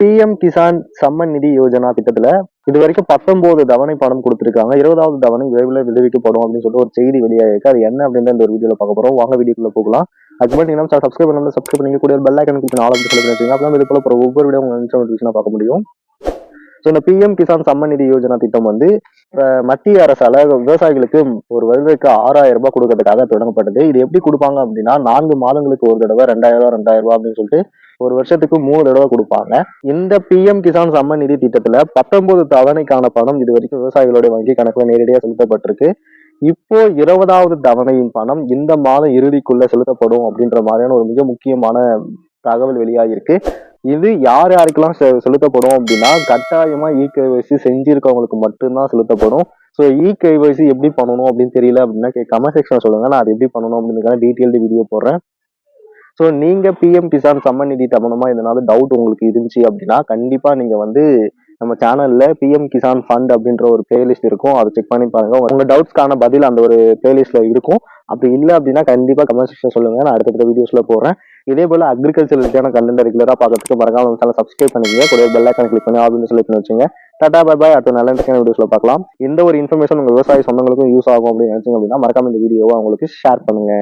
PM Kisan Samman நிதி யோஜனா திட்டத்துல இது வரைக்கும் பத்தொன்பது தவணை பணம் கொடுத்திருக்காங்க. இருபதாவது தவணை விரைவில் விடுவிக்கப்படும் அப்படின்னு சொல்லிட்டு ஒரு செய்தி வெளியாயிருக்கு. அது என்ன அப்படின்னு இந்த ஒரு வீடியோல பார்க்க போறோம். வாங்க வீடியோக்குள்ள போகலாம். அது மட்டும் இல்லாமல் சப்ஸ்கிரைப் பண்ணலாம் சப்ஸ்கிரைப் பண்ணி கூட பெல் ஐக்கன் கிளிக் ஆல் சொல்லி அப்பதான் இது போல ஒவ்வொரு வீடியோ உங்களுக்கு நோட்டிஃபிகேஷனா பார்க்க முடியும். ஸோ இந்த பிஎம் கிசான் சம்மன் நிதி யோஜனா திட்டம் வந்து மத்திய அரசால விவசாயிகளுக்கு ஒரு வருடத்துக்கு ஆறாயிரம் ரூபாய் கொடுக்கறதுக்காக தொடங்கப்பட்டது. இது எப்படி கொடுப்பாங்க அப்படின்னா நான்கு மாதங்களுக்கு ஒரு தடவை ரெண்டாயிரம் ரூபாய் ரெண்டாயிரம் ரூபாய் அப்படின்னு சொல்லிட்டு ஒரு வருஷத்துக்கு மூணு தடவை கொடுப்பாங்க. இந்த பிஎம் கிசான் சம்மன் நிதி திட்டத்துல பத்தொன்பது தவணைக்கான பணம் இது வரைக்கும் விவசாயிகளுடைய வங்கி கணக்குல நேரடியாக செலுத்தப்பட்டிருக்கு. இப்போ இருபதாவது தவணையின் பணம் இந்த மாதம் இறுதிக்குள்ள செலுத்தப்படும் அப்படின்ற மாதிரியான ஒரு மிக முக்கியமான தகவல் வெளியாகிருக்கு இது யார் யாருக்கெல்லாம் செ- செலுத்தப்படும் அப்படின்னா கட்டாயமா இ கேவைசி செஞ்சிருக்கவங்களுக்கு மட்டும்தான் செலுத்தப்படும். ஸோ இ கேவைசி எப்படி பண்ணணும் அப்படின்னு தெரியல அப்படின்னா கமெண்ட் செக்ஷன் சொல்லுங்க. நான் அது எப்படி பண்ணணும் அப்படின்னு டீட்டெயில்டு வீடியோ போடுறேன். ஸோ நீங்க பிஎம் கிசான் சம்மன் நிதி சம்பந்தமா இதனால டவுட் உங்களுக்கு இருந்துச்சு அப்படின்னா கண்டிப்பா நீங்க வந்து நம்ம சேனல்ல பிஎம் கிசான் ஃபண்ட் அப்படின்ற ஒரு பிளேலிஸ்ட் இருக்கும். அதை செக் பண்ணி பாருங்க. உங்க டவுட்ஸ்க்கான பதில் அந்த ஒரு பிளேலிஸ்ட்ல இருக்கும். அப்படி இல்லை அப்படின்னா கண்டிப்பா கமெண்ட் செக்ஷன் சொல்லுங்க. நான் அடுத்தடுத்த வீடியோஸ்ல போடுறேன். இதே போல அக்ரிகல்ச்சர் ரிலேட்டான கண்டென்ட் ரெகுலரா பார்க்கறதுக்கு மறக்காம சேனல் சப்ஸ்கிரைப் பண்ணிக்கங்க. கூட பெல் ஐக்கன் கிளிக் பண்ணி அப்படின்னு சொல்லி பண்ணி வச்சுங்க. டாடா பை பாய் அடுத்த நல்ல வீடியோஸ்ல பார்க்கலாம். இந்த ஒரு இன்ஃபர்மேஷன் உங்க விவசாய சொந்தங்களுக்கும் யூஸ் ஆகும் அப்படின்னு நினைச்சீங்க அப்படின்னா மறக்காம இந்த வீடியோவை அவங்களுக்கு ஷேர் பண்ணுங்க.